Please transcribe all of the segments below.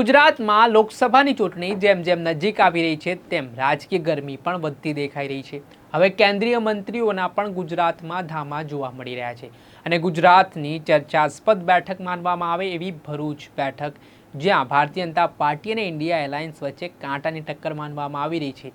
ગુજરાતમાં લોકસભાની ચૂંટણી જેમ જેમ નજીક આવી રહી છે, તેમ રાજકીય ગરમી પણ વધતી દેખાઈ રહી છે. હવે કેન્દ્રીય મંત્રીઓના પણ ગુજરાતમાં ધામા જોવા મળી રહ્યા છે અને ગુજરાતની ચર્ચાસ્પદ બેઠક માનવામાં આવે એવી ભરૂચ બેઠક, જ્યાં ભારતીય જનતા પાર્ટી અને ઇન્ડિયા એલાયન્સ વચ્ચે કાંટાની ટક્કર માનવામાં આવી રહી છે.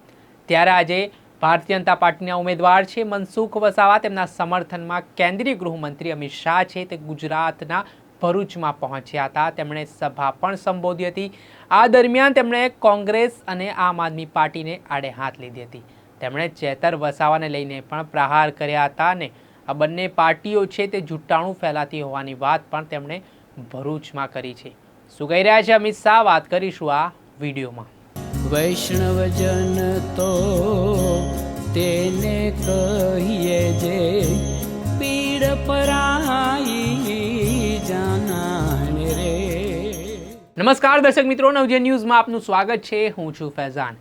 ત્યારે આજે ભારતીય જનતા પાર્ટીના ઉમેદવાર છે મનસુખ વસાવા. તેમના સમર્થનમાં કેન્દ્રીય ગૃહમંત્રી અમિત શાહ છે. તે ગુજરાતના ભરૂચમાં પહોંચ્યા હતા. તેમણે સભા પણ સંબોધી હતી. આ દરમિયાન તેમણે કોંગ્રેસ અને આમ આદમી પાર્ટીને આડે હાથ લીધી હતી. તેમણે ચેતર વસાવાને લઈને પણ પ્રહાર કર્યા હતા અને આ બંને પાર્ટીઓ છે તે જુટ્ટાણું ફેલાતી હોવાની વાત પણ તેમણે ભરૂચમાં કરી છે. શું કહી રહ્યા છે અમિત શાહ? વાત કરીશું આ વિડીયોમાં. વૈષ્ણવજન તો તેને કહીએ જે પીડ પરાઈ નમસ્કાર દર્શક મિત્રો નવજે ન્યૂઝમાં આપનું સ્વાગત છે. હું છું ફૈઝાન.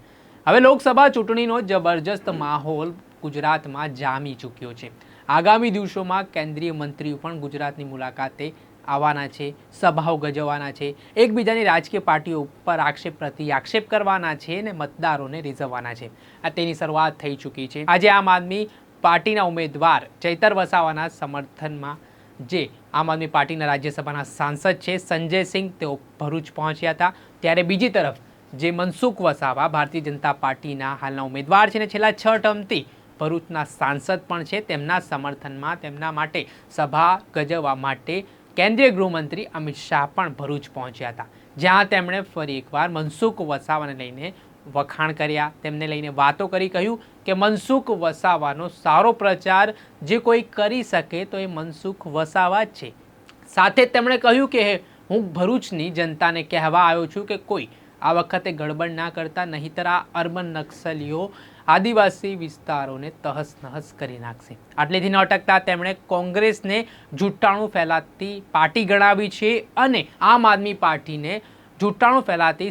હવે લોકસભા ચૂંટણીનો જબરજસ્ત માહોલ ગુજરાતમાં જામી ચૂક્યો છે. આગામી દિવસોમાં કેન્દ્રીય મંત્રીઓ પણ ગુજરાતની મુલાકાતે આવવાના છે, સભાઓ ગજવવાના છે, એકબીજાની રાજકીય પાર્ટીઓ ઉપર આક્ષેપ પ્રતિ આક્ષેપ કરવાના છે અને મતદારોને રીઝવવાના છે. આ તેની શરૂઆત થઈ ચૂકી છે. આજે આમ આદમી પાર્ટીના ઉમેદવાર ચૈતર વસાવાના સમર્થનમાં જે આમ આદમી પાર્ટીના રાજ્યસભાના સાંસદ છે, સંજય સિંઘ તેઓ ભરૂચ પહોંચ્યા હતા. ત્યારે બીજી તરફ જે મનસુખ વસાવા ભારતીય જનતા પાર્ટીના હાલના ઉમેદવાર છે ને, છેલ્લા છ ટર્મથી ભરૂચના સાંસદ પણ છે. તેમના સમર્થનમાં, તેમના માટે સભા ગજવવા માટે કેન્દ્રીય ગૃહમંત્રી અમિત શાહ પણ ભરૂચ પહોંચ્યા હતા. જ્યાં તેમણે ફરી એકવાર મનસુખ વસાવાને લઈને વખાણ કર્યા. તેમને લઈને વાતો કરી કહ્યું કે મનસુખ વસાવાનો સારો પ્રચાર જે કોઈ કરી શકે તો એ મનસુખ વસાવા જ છે. સાથે તેમણે કહ્યું કે હું ભરૂચની જનતાને કહેવા આવ્યો છું કે કોઈ આ વખતે ગડબડ ના કરતા નહીંતર આ અર્બન નક્સલીઓ આદિવાસી વિસ્તારોને તહસ નહસ કરી નાખશે. આટલેથી ન અટકતા તેમણે કોંગ્રેસને જૂઠાણું ફેલાતી પાર્ટી ગણાવી છે અને આમ આદમી પાર્ટીને જૂઠાણું ફેલાતી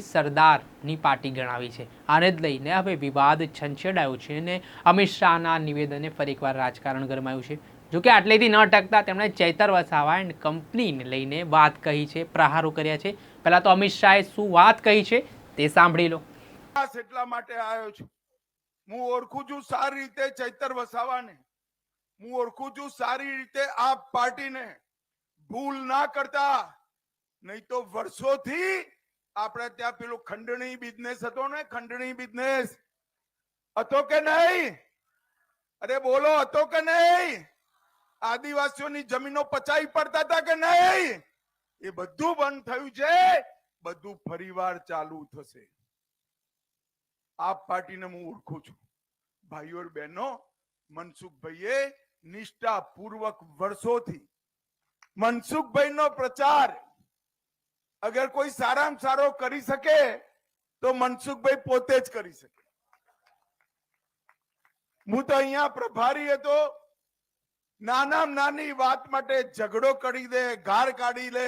સરદારની પાર્ટી ગણાવી છે. આને જ લઈને હવે વિવાદ છંછેડાયો છે અને અમિત શાહના નિવેદને ફરી એકવાર રાજકારણ ગરમાયું છે. જોકે આટલેથી ન અટકતા તેમણે ચૈતર વસાવા એન્ડ કંપનીને લઈને વાત કહી છે, પ્રહારો કર્યા છે. પહેલાં તો અમિત શાહે શું વાત કહી છે તે સાંભળી લો. એટલા માટે આવ્યો છું. હું ઓળખું છું સારી રીતે ચૈતર વસાવાને. હું ઓળખું છું સારી રીતે આ પાર્ટીને. ભૂલ ના કરતા. નહીં તો વર્ષોથી આપણે ત્યાં પેલો ખંડણી બિઝનેસ હતો ને, ખંડણી બિઝનેસ હતો કે નહીં? અરે બોલો, હતો કે નહીં? આદિવાસીઓની જમીનો પચાવી પડતા હતા કે નહીં? એ બધું બંધ થયું છે. બધું ફરીવાર ચાલુ થશે. આપ પાર્ટીને હું ઓળખું છું. ભાઈઓ બહેનો, મનસુખભાઈએ નિષ્ઠાપૂર્વક વર્ષોથી મનસુખભાઈનો પ્રચાર અગર કોઈ સારામાં સારો કરી શકે, તો મનસુખભાઈ પોતે જ કરી શકે. હું તો અહીંયા પ્રભારી હતો. નાના નાની વાત માટે ઝઘડો કરી દે ગાર કાઢી લે,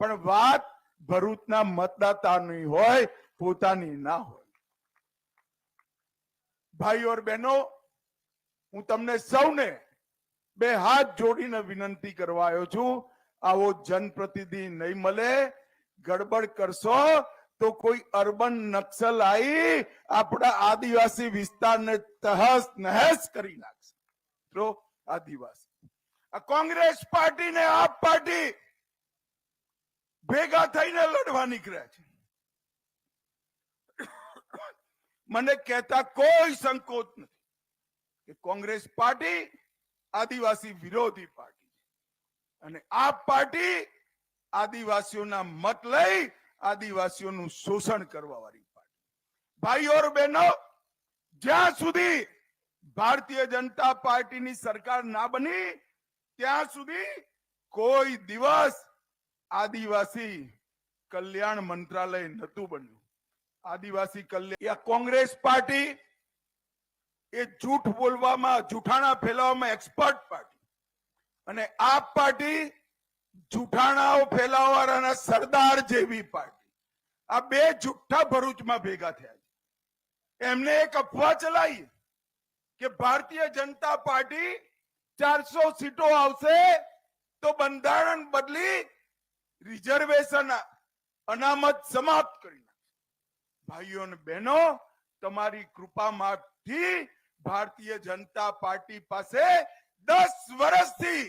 પણ વાત ભરૂચના મતદાતાની હોય, પોતાની ના હોય. ભાઈઓ બહેનો, હું તમને સૌને બે હાથ જોડીને વિનંતી કરવા આવ્યો છું. આવો જનપ્રતિનિધિ નહીં મળે. ગડબડ કરશો તો કોઈ અર્બન નક્સલ આવી આપણા આદિવાસી વિસ્તારને તહસ નહેસ કરી નાખશે. તો આદિવાસી. આ કોંગ્રેસ પાર્ટી ને આપ પાર્ટી ભેગા થઈને લડવા નીકળ્યા છે. મને કહેતા કોઈ સંકોચ નથી કે કોંગ્રેસ પાર્ટી આદિવાસી વિરોધી પાર્ટી છે. અને આ પાર્ટી આદિવાસીઓના મત લઈ આદિવાસીઓનું શોષણ કરવા વાળી પાર્ટી. ભાઈઓ और બહેનો, જ્યાં સુધી ભારતીય જનતા પાર્ટીની સરકાર ના બની, ત્યાં સુધી કોઈ દિવસ આદિવાસી કલ્યાણ મંત્રાલય નતું બન્યું. આદિવાસી કલ્યાણ કોંગ્રેસ પાર્ટી એ જૂઠ બોલવામાં, જૂઠાણા ફેલાવવામાં એક્સપર્ટ પાર્ટી. અને આ પાર્ટી જૂઠાણાઓ ફેલાવવાના સરદાર જેવી પાર્ટી. આ બે જુઠ્ઠા ભરૂચમાં ભેગા થયા છે. એમને એક અફવા ચલાવી કે ભારતીય જનતા પાર્ટી ચારસો સીટો આવશે તો બંધારણ બદલી રિઝર્વેશન અનામત સમાપ્ત કરી નાખશે. ભાઈઓ અને બહેનો, તમારી કૃપામાંથી ભારતીય જનતા પાર્ટી પાસે દસ વર્ષથી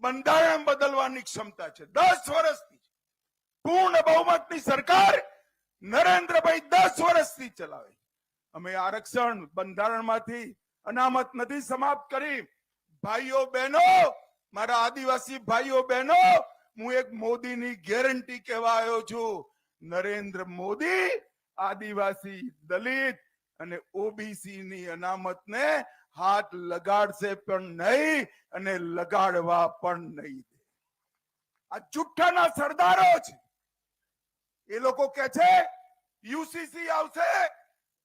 બંધારણ બદલવાની ક્ષમતા છે. દસ વર્ષથી પૂર્ણ બહુમતની સરકાર નરેન્દ્રભાઈ દસ વર્ષથી ચલાવે અમે આરક્ષણ બંધારણમાંથી અનામત નથી સમાપ્ત કરી. ભાઈઓ બહેનો, મારા આદિવાસી ભાઈઓ બહેનો, હું એક મોદીની ગેરંટી કહેવા આવ્યો છું. નરેન્દ્ર મોદી આદિવાસી દલિત અને ઓબીસી ની અનામતને હાથ લગાડશે પણ નહીં અને લગાડવા પણ નહીં દે. આ જુઠ્ઠાના સરદારો છે. એ લોકો કે છે યુસીસી આવશે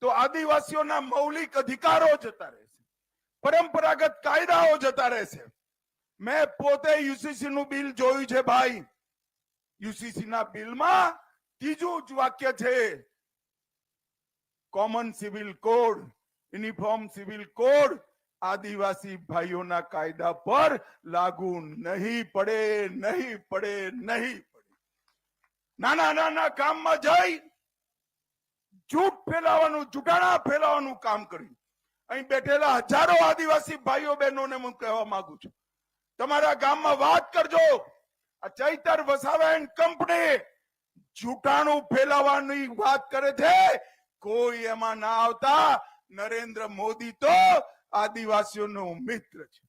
તો આદિવાસીઓના મૌલિક અધિકારો જતા રહેશે. પરંપરાગત કાયદાઓ જતા રહેશે. મેં પોતે યુસીસી નું બિલ જોયું છે ભાઈ. યુસીસી ના બિલમાં ત્રીજું જ વાક્ય છે common civil code uniform, civil code, આદિવાસી ભાઈઓના કાયદા પર લાગુ નહીં પડે નહીં પડે નહીં પડે. નાના નાના કામમાં જઈ જૂઠ ફેલાવાનું જુટાણા ફેલાવાનું કામ કર્યું અહીં બેઠેલા હજારો આદિવાસી ભાઈઓ બહેનોને હું કહેવા માંગુ છું. તમારા ગામમાં વાત કરજો. આ ચૈતર વસાવા કંપની જૂટાણું ફેલાવાની વાત કરે છે. કોઈ એમાં ના આવતા. નરેન્દ્ર મોદી તો આદિવાસીઓનો મિત્ર છે.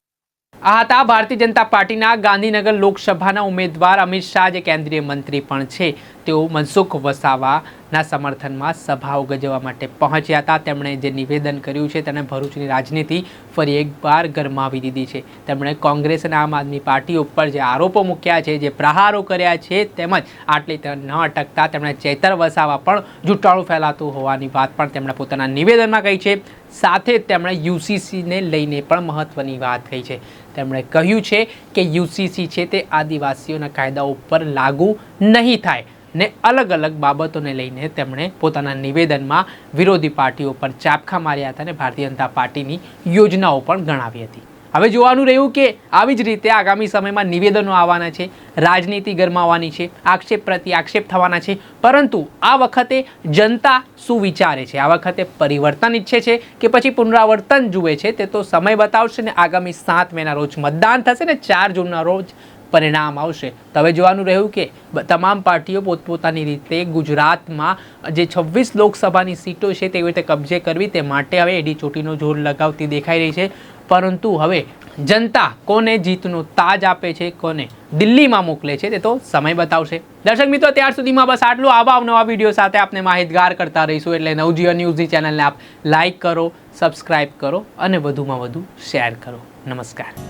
આ હતા ભારતીય જનતા પાર્ટીના ગાંધીનગર લોકસભાના ઉમેદવાર અમિત શાહ, જે કેન્દ્રીય મંત્રી પણ છે. તેઓ મનસુખ વસાવાના સમર્થનમાં સભાઓ ગજવવા માટે પહોંચ્યા હતા. તેમણે જે નિવેદન કર્યું છે તેણે ભરૂચની રાજનીતિ ફરી એકવાર ગરમાવી દીધી છે. તેમણે કોંગ્રેસ અને આમ આદમી પાર્ટી ઉપર જે આરોપો મૂક્યા છે, જે પ્રહારો કર્યા છે તેમજ આટલી ન અટકતા તેમણે ચેતર વસાવા પણ જૂઠાણું ફેલાતું હોવાની વાત પણ તેમણે પોતાના નિવેદનમાં કહી છે. સાથે તેમણે યુસીસીને લઈને પણ મહત્વની વાત કહી છે. તેમણે કહ્યું છે કે યુસીસી છે તે આદિવાસીઓના કાયદા ઉપર લાગુ નહીં થાય. ને અલગ અલગ બાબતોને લઈને તેમણે પોતાના નિવેદનમાં વિરોધી પાર્ટીઓ પર ચાપખા માર્યા હતા અને ભારતીય જનતા પાર્ટીની યોજનાઓ પણ ગણાવી હતી. હવે જોવાનું રહ્યું કે આવી જ રીતે આગામી સમયમાં નિવેદનો આવવાના છે, રાજનીતિ ગરમાવાની છે, આક્ષેપ પ્રતિ આક્ષેપ થવાના છે, પરંતુ આ વખતે જનતા શું વિચારે છે? આ વખતે પરિવર્તન ઈચ્છે છે કે પછી પુનરાવર્તન જુએ છે? તે તો સમય બતાવશે ને આગામી સાત મેના રોજ મતદાન થશે ને ચાર જૂનના રોજ પરિણામ આવશે. હવે જોવાનું રહ્યું કે તમામ પાર્ટીઓ પોતપોતાની રીતે ગુજરાતમાં જે છવ્વીસ લોકસભાની સીટો છે તેવી રીતે કબજે કરવી તે માટે હવે એડી ચોટીનો જોર લગાવતી દેખાઈ રહી છે. પરંતુ હવે જનતા કોને જીતનો તાજ આપે છે, કોને દિલ્હીમાં મોકલે છે તે તો સમય બતાવશે. દર્શક મિત્રો, ત્યાર સુધીમાં બસ આટલું. આવા નવા વીડિયો સાથે આપને માહિતગાર કરતા રહીશું એટલે નવજીવન ન્યૂઝની ચેનલને આપ લાઇક કરો, સબસ્ક્રાઇબ કરો અને વધુમાં વધુ શેર કરો. નમસ્કાર.